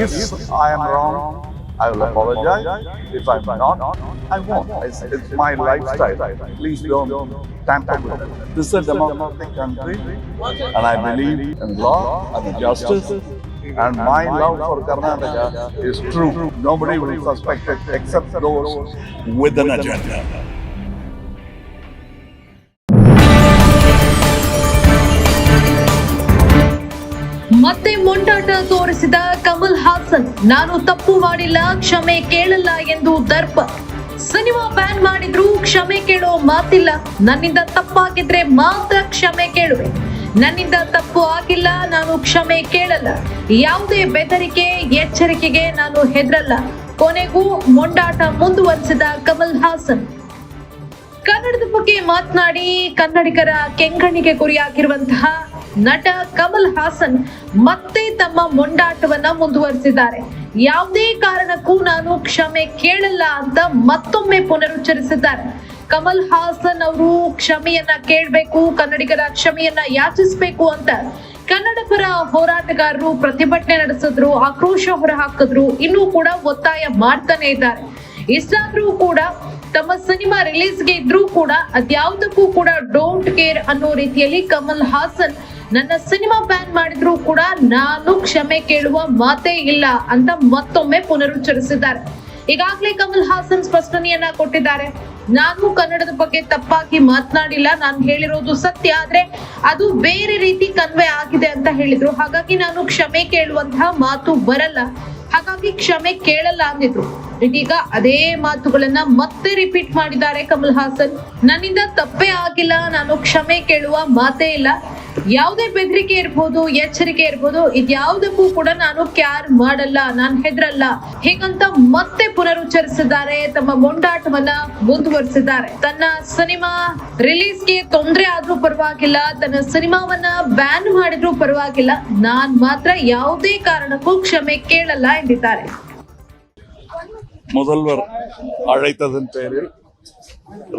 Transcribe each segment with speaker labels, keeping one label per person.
Speaker 1: if I am wrong, I will apologize. If I'm not, I won't. It's, it's my lifestyle. Please don't tamper with it. This is a democratic country, and I believe in law and justice. And my love for Karnataka is true. Nobody will suspect it except those with an agenda.
Speaker 2: ಮತ್ತೆ ಮೊಂಡಾಟ ತೋರಿಸಿದ ಕಮಲ್ ಹಾಸನ್, ನಾನು ತಪ್ಪು ಮಾಡಿಲ್ಲ, ಕ್ಷಮೆ ಕೇಳಲ್ಲ ಎಂದು ದರ್ಪ. Cinema ban ಮಾಡಿದ್ರು ಕ್ಷಮೆ ಕೇಳೋ ಮಾತಿಲ್ಲ. ನನ್ನಿಂದ ತಪ್ಪಾಗಿದ್ರೆ ಮಾತ್ರ ಕ್ಷಮೆ ಕೇಳುವೆ. ನನ್ನಿಂದ ತಪ್ಪು ಆಗಿಲ್ಲ, ನಾನು ಕ್ಷಮೆ ಕೇಳಲ್ಲ. ಯಾವುದೇ ಬೆದರಿಕೆ, ಎಚ್ಚರಿಕೆಗೆ ನಾನು ಹೆದರಲ್ಲ. ಕೊನೆಗೂ ಮೊಂಡಾಟ ಮುಂದುವರಿಸಿದ ಕಮಲ್ ಹಾಸನ್. ಕನ್ನಡದ ಬಗ್ಗೆ ಮಾತನಾಡಿ, ಕನ್ನಡಿಗರ ಕೆಂಗಣ್ಣಿಗೆ ಗುರಿಯಾಗಿರುವಂತಹ ನಟ ಕಮಲ್ ಹಾಸನ್ ಮತ್ತೆ ತಮ್ಮ ಮೊಂಡಾಟವನ್ನ ಮುಂದುವರಿಸಿದ್ದಾರೆ. ಯಾವುದೇ ಕಾರಣಕ್ಕೂ ನಾನು ಕ್ಷಮೆ ಕೇಳಲ್ಲ ಅಂತ ಮತ್ತೊಮ್ಮೆ ಪುನರುಚ್ಚರಿಸಿದ್ದಾರೆ. ಕಮಲ್ ಹಾಸನ್ ಅವರು ಕ್ಷಮೆಯನ್ನ ಕೇಳಬೇಕು, ಕನ್ನಡಿಗರ ಕ್ಷಮೆಯನ್ನ ಯಾಚಿಸಬೇಕು ಅಂತ ಕನ್ನಡ ಪರ ಹೋರಾಟಗಾರರು ಪ್ರತಿಭಟನೆ ನಡೆಸಿದ್ರು, ಆಕ್ರೋಶ ಹೊರಹಾಕಿದ್ರು, ಇನ್ನೂ ಕೂಡ ಒತ್ತಾಯ ಮಾಡ್ತಾನೆ ಇದ್ದಾರೆ. ಇಷ್ಟಾದ್ರೂ ಕೂಡ ತಮ್ಮ ಸಿನಿಮಾ ರಿಲೀಸ್ಗೆ ಇದ್ರೂ ಕೂಡ ಅದ್ಯಾವುದಕ್ಕೂ ಕೂಡ ಡೋಂಟ್ ಕೇರ್ ಅನ್ನೋ ರೀತಿಯಲ್ಲಿ ಕಮಲ್ ಹಾಸನ್ ನನ್ನ ಸಿನಿಮಾ ಬ್ಯಾನ್ ಮಾಡಿದ್ರು ಕೂಡ ನಾನು ಕ್ಷಮೆ ಕೇಳುವ ಮಾತೇ ಇಲ್ಲ ಅಂತ ಮತ್ತೊಮ್ಮೆ ಪುನರುಚ್ಚರಿಸಿದ್ದಾರೆ. ಈಗಾಗಲೇ ಕಮಲ್ ಹಾಸನ್ ಸ್ಪಷ್ಟನೆಯನ್ನ ಕೊಟ್ಟಿದ್ದಾರೆ. ನಾನು ಕನ್ನಡದ ಬಗ್ಗೆ ತಪ್ಪಾಗಿ ಮಾತನಾಡಿಲ್ಲ, ನಾನು ಹೇಳಿರೋದು ಸತ್ಯ, ಆದ್ರೆ ಅದು ಬೇರೆ ರೀತಿ ಕನ್ವೆ ಆಗಿದೆ ಅಂತ ಹೇಳಿದ್ರು. ಹಾಗಾಗಿ ನಾನು ಕ್ಷಮೆ ಕೇಳುವಂತಹ ಮಾತು ಬರಲ್ಲ. ಹಾಗಾಗಿ ಕ್ಷಮೆ ಕೇಳಲ್ಲ ಅಂದಿದ್ರು. ಇದೀಗ ಅದೇ ಮಾತುಗಳನ್ನ ಮತ್ತೆ ರಿಪೀಟ್ ಮಾಡಿದ್ದಾರೆ ಕಮಲ್ ಹಾಸನ್. ನನ್ನಿಂದ ತಪ್ಪೇ ಆಗಿಲ್ಲ, ನಾನು ಕ್ಷಮೆ ಕೇಳುವ ಮಾತೇ ಇಲ್ಲ. ಯಾವುದೇ ಬೆದರಿಕೆ ಇರ್ಬೋದು ಎಚ್ಚರಿಕೆ ಇರ್ಬೋದು ಇದ್ಯಾವುದಕ್ಕೂ ಕೂಡ ನಾನು ಕ್ಯಾರ್ ಮಾಡಲ್ಲ ನಾನು ಹೆದರಲ್ಲ ಹೀಗಂತ ಮತ್ತೆ ಪುನರುಚ್ಚರಿಸಿದ್ದಾರೆ ತಮ್ಮ ಮೊಂಡಾಟವನ್ನ ಮುಂದುವರಿಸಿದ್ದಾರೆ ತನ್ನ ಸಿನಿಮಾ ರಿಲೀಸ್ಗೆ ತೊಂದರೆ ಆದ್ರೂ ಪರವಾಗಿಲ್ಲ ತನ್ನ ಸಿನಿಮಾವನ್ನ ಬ್ಯಾನ್ ಮಾಡಿದ್ರೂ ಪರವಾಗಿಲ್ಲ ನಾನ್ ಮಾತ್ರ ಯಾವುದೇ ಕಾರಣಕ್ಕೂ ಕ್ಷಮೆ கேளல ಎಂದಿದ್ದಾರೆ
Speaker 1: முதல்வர் அழைத்ததன் பேரில்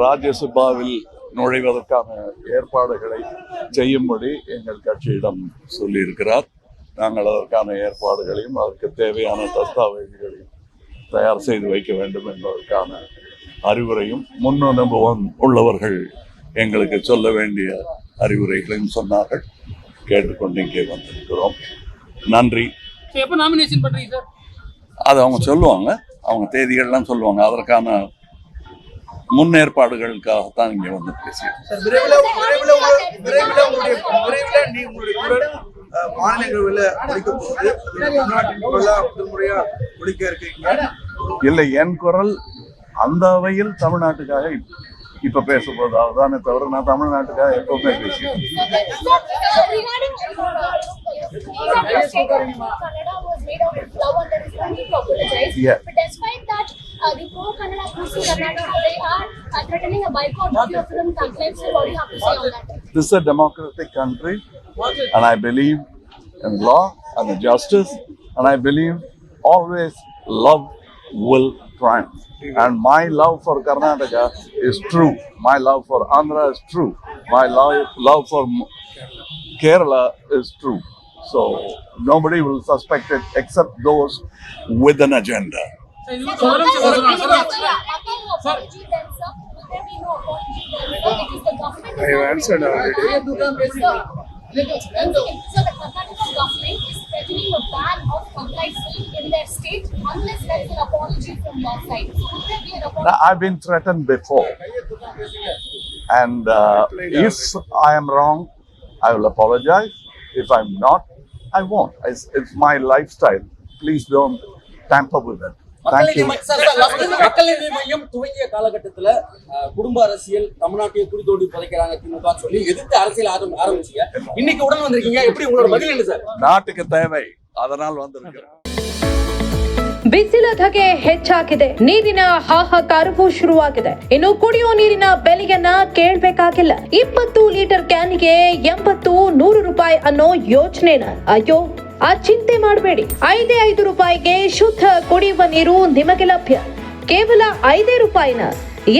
Speaker 1: ராஜ்யசபாவில் நுழைவதற்கான ஏற்பாடுகளை செய்யும்படி எங்கள் கட்சியிடம் சொல்லியிருக்கிறார். நாங்கள் அதற்கான ஏற்பாடுகளையும் அதற்கு தேவையான தஸ்தாவேஜுகளையும் தயார் செய்து வைக்க வேண்டும் என்பதற்கான அறிவுரையும் முன் அனுபவம் உள்ளவர்கள் எங்களுக்கு சொல்ல வேண்டிய அறிவுரைகளையும் சொன்னார்கள். கேட்டுக்கொண்டு இங்கே வந்திருக்கிறோம். நன்றி.
Speaker 3: எப்ப நாமினேஷன் பண்றீங்க சார்
Speaker 1: அது அவங்க சொல்லுவாங்க. அவங்க தேதிகள்லாம் சொல்லுவாங்க. அதற்கான முன்னேற்பாடுகளுக்காகத்தான் இங்கே வந்து
Speaker 4: பேசியிருக்கேன் மாநிலங்களில் ஒழிக்க இருக்கீங்க.
Speaker 1: இல்லை என் குரல் அந்த வகையில் தமிழ்நாட்டுக்காக இப்ப பேசும்போது அதுதானே தவிர நான் தமிழ்நாட்டுக்காக எப்பவுமே
Speaker 5: பேசுவேன் uh, the pro Kannada Pussy Kannada, they are uh, threatening a boycott of your film. So what do you have to say on that?
Speaker 1: This is a democratic country and I believe in law and justice and I believe always love will triumph. And my love for Karnataka is true. My love for Andhra is true. My love, love for Kerala is true. So nobody will suspect it except those with an agenda.
Speaker 5: Sir, sir, sir,
Speaker 1: sir, I've been threatened before. And uh, if I am wrong I will apologize. If I'm not I won't. It's my lifestyle. Please don't tamper with it. Thank you.
Speaker 6: Sir, sir, last time மக்கள் நீதி மையம் துவங்கிய காலகட்டத்துல அஹ், குடும்ப அரசியல் தமிழ்நாட்டையே குடி தோண்டி புதைக்கிறாங்க திமுக சொல்லி எதிர்த்து அரசியல் ஆரம் ஆரம்பிச்சீங்க இன்னைக்கு உடன் வந்திருக்கீங்க எப்படி உங்களோட பதில் என்ன சார்
Speaker 1: நாட்டுக்கு தேவை அதனால் வந்திருக்கிறேன்
Speaker 2: ಬಿಸಿಲ ಧಗೆ ಹೆಚ್ಚಾಗಿದೆ ನೀರಿನ ಹಾಹಾಕಾರವೂ ಶುರುವಾಗಿದೆ ಇನ್ನು ಕುಡಿಯೋ ನೀರಿನ ಬೆಲೆಯನ್ನ ಕೇಳ್ಬೇಕಾಗಿಲ್ಲ ಇಪ್ಪತ್ತು ಲೀಟರ್ ಕ್ಯಾನ್ಗೆ ಎಂಬತ್ತು ನೂರು ರೂಪಾಯಿ ಅನ್ನೋ ಯೋಚನೆನ ಅಯ್ಯೋ ಆ ಚಿಂತೆ ಮಾಡಬೇಡಿ. ಐದೇ ಐದು ರೂಪಾಯಿಗೆ ಶುದ್ಧ ಕುಡಿಯುವ ನೀರು ನಿಮಗೆ ಲಭ್ಯ. ಕೇವಲ ಐದೇ ರೂಪಾಯಿನ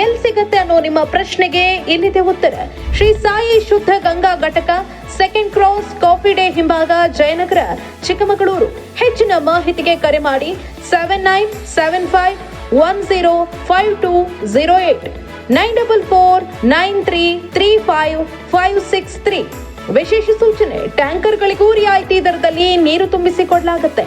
Speaker 2: ಎಲ್ ಸಿಗತ್ತೆ ಅನ್ನೋ ನಿಮ್ಮ ಪ್ರಶ್ನೆಗೆ ಇಲ್ಲಿದೆ ಉತ್ತರ. ಶ್ರೀ ಸಾಯಿ ಶುದ್ಧ ಗಂಗಾ ಘಟಕ ಸೆಕೆಂಡ್ ಕ್ರಾಸ್ ಕಾಫಿ ಡೇ ಹಿಂಭಾಗ, ಜಯನಗರ, ಚಿಕ್ಕಮಗಳೂರು. ಹೆಚ್ಚಿನ ಮಾಹಿತಿಗೆ ಕರೆ ಮಾಡಿ seven nine seven five one zero five two zero eight nine double four nine three three five five six three. ವಿಶೇಷ ಸೂಚನೆ, ಟ್ಯಾಂಕರ್ಗಳಿಗೂ ರಿಯಾಯಿತಿ ದರದಲ್ಲಿ ನೀರು ತುಂಬಿಸಿಕೊಡಲಾಗುತ್ತೆ.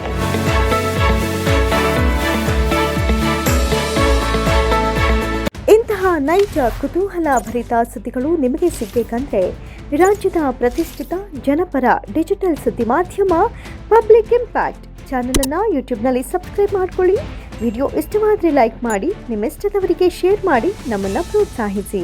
Speaker 7: ಇಂತಹ ನೈಜ, ಕುತೂಹಲ ಭರಿತ ಸುದ್ದಿಗಳು ನಿಮಗೆ ಸಿಗಬೇಕಂದ್ರೆ ರಾಜ್ಯದ ಪ್ರತಿಷ್ಠಿತ ಜನಪರ ಡಿಜಿಟಲ್ ಸುದ್ದಿ ಮಾಧ್ಯಮ ಪಬ್ಲಿಕ್ ಇಂಪ್ಯಾಕ್ಟ್ ಚಾನಲನ್ನು ಯೂಟ್ಯೂಬ್ನಲ್ಲಿ ಸಬ್ಸ್ಕ್ರೈಬ್ ಮಾಡ್ಕೊಳ್ಳಿ. ವಿಡಿಯೋ ಇಷ್ಟವಾದರೆ ಲೈಕ್ ಮಾಡಿ, ನಿಮ್ಮಿಷ್ಟದವರಿಗೆ ಶೇರ್ ಮಾಡಿ, ನಮ್ಮನ್ನು ಪ್ರೋತ್ಸಾಹಿಸಿ.